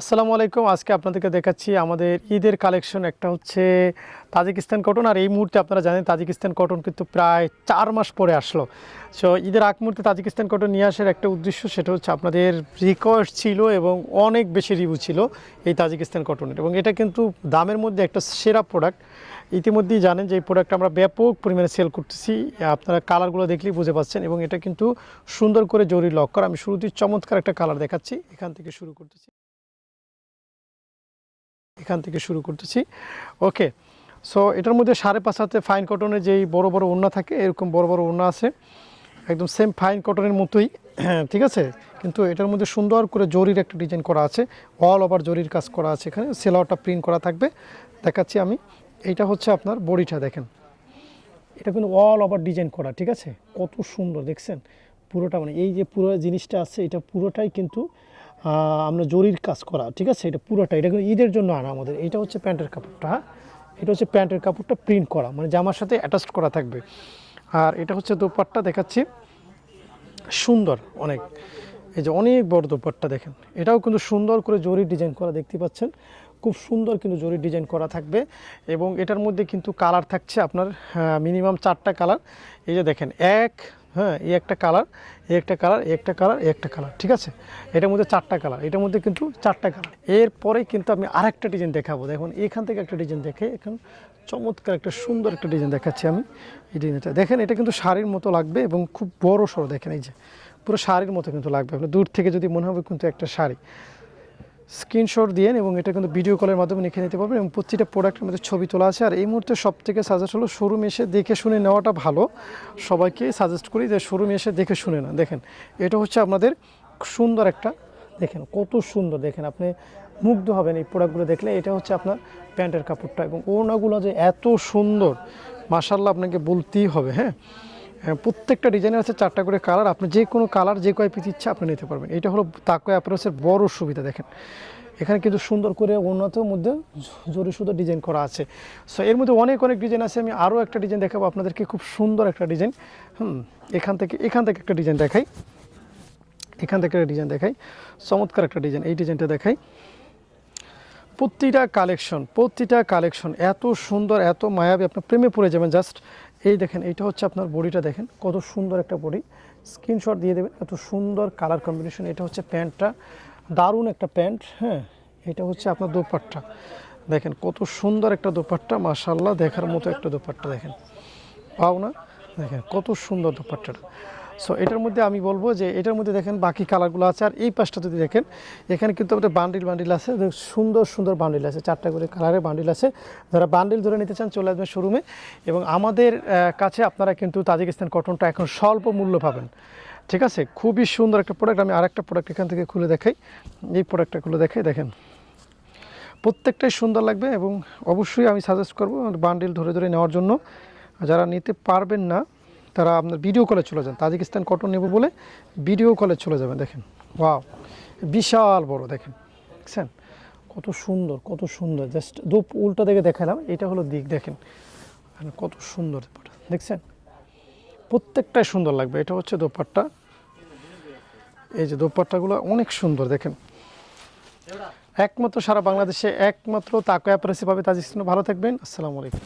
আসসালামু আলাইকুম। আজকে আপনাদেরকে দেখাচ্ছি আমাদের ঈদের কালেকশন। একটা হচ্ছে তাজিকিস্তান কটন। আর এই মুহূর্তে আপনারা জানেন তাজিকিস্তান কটন কিন্তু প্রায় চার মাস পরে আসলো। সো ঈদের আগ মুহূর্তে তাজিকিস্তান কটন নিয়ে আসার একটা উদ্দেশ্য সেটা হচ্ছে আপনাদের রিকোয়েস্ট ছিল এবং অনেক বেশি রিভিউ ছিল এই তাজিকিস্তান কটনের। এবং এটা কিন্তু দামের মধ্যে একটা সেরা প্রোডাক্ট ইতিমধ্যেই জানেন যে এই প্রোডাক্ট আমরা ব্যাপক পরিমাণে সেল করতেছি। আপনারা কালারগুলো দেখলেই বুঝে পাচ্ছেন এবং এটা কিন্তু সুন্দর করে জরি লক করা। আমি শুরুতেই চমৎকার একটা কালার দেখাচ্ছি। এখান থেকে শুরু করতেছি। এখান থেকে শুরু করতেছি। ওকে সো এটার মধ্যে সাড়ে পাঁচ হাতে ফাইন কটনের যেই বড় বড় ওড়না থাকে, এরকম বড় বড় ওড়না আছে। একদম সেম ফাইন কটনের মতোই, ঠিক আছে? কিন্তু এটার মধ্যে সুন্দর করে জরির একটা ডিজাইন করা আছে। অল ওভার জরির কাজ করা আছে এখানে। সেলাওয়ারটা প্রিন্ট করা থাকবে। দেখাচ্ছি আমি। এইটা হচ্ছে আপনার বডিটা দেখেন। এটা কিন্তু অল ওভার ডিজাইন করা, ঠিক আছে? কত সুন্দর, দেখছেন? পুরোটা মানে এই যে পুরো জিনিসটা আছে, এটা পুরোটাই কিন্তু আমরা জরির কাজ করা, ঠিক আছে? এটা পুরোটা এটা ঈদের জন্য আনা আমাদের। এটা হচ্ছে প্যান্টের কাপড়টা। এটা হচ্ছে প্যান্টের কাপড়টা প্রিন্ট করা মানে জামার সাথে অ্যাটাচড করা থাকবে। আর এটা হচ্ছে দোপাট্টা, দেখাচ্ছি। সুন্দর অনেক। এই যে অনেক বড় দোপাট্টা দেখেন। এটাও কিন্তু সুন্দর করে জরির ডিজাইন করা দেখতে পাচ্ছেন। খুব সুন্দর কিন্তু জরির ডিজাইন করা থাকবে। এবং এটার মধ্যে কিন্তু কালার থাকছে আপনার মিনিমাম চারটা কালার। এই যে দেখেন, এক হ্যাঁ এই একটা কালার এই একটা কালার এই একটা কালার এই একটা কালার ঠিক আছে? এটার মধ্যে চারটা কালার এটার মধ্যে কিন্তু চারটা কালার এরপরে কিন্তু আমি আরেকটা ডিজাইন দেখাবো। দেখুন, এখান থেকে একটা ডিজাইন দেখে, এখন চমৎকার একটা সুন্দর একটা ডিজাইন দেখাচ্ছি আমি এই ডিজাইনটা দেখেন, এটা কিন্তু শাড়ির মতো লাগবে এবং খুব বড় সড়ো দেখেন এই যে, পুরো শাড়ির মতো কিন্তু লাগবে। আপনি দূর থেকে যদি মনে হবে কিন্তু একটা শাড়ি। স্ক্রিনশট দিয়ে এবং এটা কিন্তু ভিডিও কলের মাধ্যমে লিখে নিতে পারবেন এবং প্রতিটা প্রোডাক্টের মধ্যে ছবি তোলা আছে। আর এই মুহূর্তে সব থেকে সাজেস্ট হলো শোরুম এসে দেখে শুনে নেওয়াটা ভালো। সবাইকে সাজেস্ট করি যে শোরুম এসে দেখে শুনে না দেখেন এটা হচ্ছে আপনাদের সুন্দর একটা দেখেন কত সুন্দর দেখেন আপনি মুগ্ধ হবেন এই প্রোডাক্টগুলো দেখলে। এটা হচ্ছে আপনার প্যান্টের কাপড়টা এবং ওড়নাগুলো যে এত সুন্দর মাসাল্লাহ আপনাকে বলতেই হবে হ্যাঁ, প্রত্যেকটা ডিজাইনের আছে চারটা করে কালার। আপনি যে কোনো কালার, যে কয় পিস ইচ্ছা আপনি নিতে পারবেন। এটা হলো তাকয় অ্যাপ্রোচের বড় সুবিধা, দেখেন। এখানে কিন্তু সুন্দর করে উন্নত মধ্যে জরি সুন্দর ডিজাইন করা আছে। সো এর মধ্যে অনেক অনেক ডিজাইন আছে। আমি আরও একটা ডিজাইন দেখাবো আপনাদেরকে, খুব সুন্দর একটা ডিজাইন। হুম, এখান থেকে এখান থেকে একটা ডিজাইন দেখাই। এখান থেকে একটা ডিজাইন দেখাই। চমৎকার একটা ডিজাইন, এই ডিজাইনটা দেখাই। প্রতিটা কালেকশন প্রতিটা কালেকশন এত সুন্দর, এত মায়াবী আপনার প্রেমে পড়ে যাবেন। জাস্ট এই দেখেন, এইটা হচ্ছে আপনার বডিটা দেখেন, কত সুন্দর একটা বডি। স্ক্রিনশট দিয়ে দেবেন, এত সুন্দর কালার কম্বিনেশন এটা হচ্ছে প্যান্টটা, দারুণ একটা প্যান্ট হ্যাঁ এটা হচ্ছে আপনার দোপাট্টা। দেখেন, কত সুন্দর একটা দোপাট্টা মাশাল্লাহ দেখার মতো একটা দোপাট্টা দেখেন। পাও না? দেখেন, কত সুন্দর দোপাট্টাটা। সো এটার মধ্যে আমি বলব যে এটার মধ্যে দেখেন বাকি কালারগুলো আছে। আর এই পাশটা যদি দেখেন, এখানে কিন্তু আমাদের বান্ডিল বান্ডিল আছে। সুন্দর সুন্দর বান্ডিল আছে। চারটা করে কালারের বান্ডিল আছে। যারা বান্ডিল ধরে নিতে চান, চলে আসবেন শোরুমে এবং আমাদের কাছে আপনারা কিন্তু তাজিকিস্তান কটনটা এখন স্বল্প মূল্য পাবেন। ঠিক আছে? খুবই সুন্দর একটা প্রোডাক্ট আমি আরেকটা প্রোডাক্ট এখান থেকে খুলে দেখাই। এই প্রোডাক্টটা খুলে দেখাই, দেখেন। প্রত্যেকটাই সুন্দর লাগবে এবং অবশ্যই আমি সাজেস্ট করব বান্ডিল ধরে ধরে নেওয়ার জন্য। যারা নিতে পারবেন না তারা আপনার ভিডিও কলে চলে যান। তাজিকিস্তান কটন নেব বলে ভিডিও কলে চলে যাবেন, দেখেন। ওয়াও বিশাল বড়, দেখেন। দেখছেন? কত সুন্দর কত সুন্দর। জাস্ট দু উল্টা দিকে দেখালাম, এটা হলো দিক, দেখেন। কত সুন্দর দেখছেন? প্রত্যেকটাই সুন্দর লাগবে। এটা হচ্ছে দোপাট্টা। এই যে দোপাট্টাগুলো অনেক সুন্দর, দেখেন। একমাত্র সারা বাংলাদেশে একমাত্র তাকয়া প্রেসি পাবে তাজিস্তান ভালো থাকবেন। আসসালামু আলাইকুম।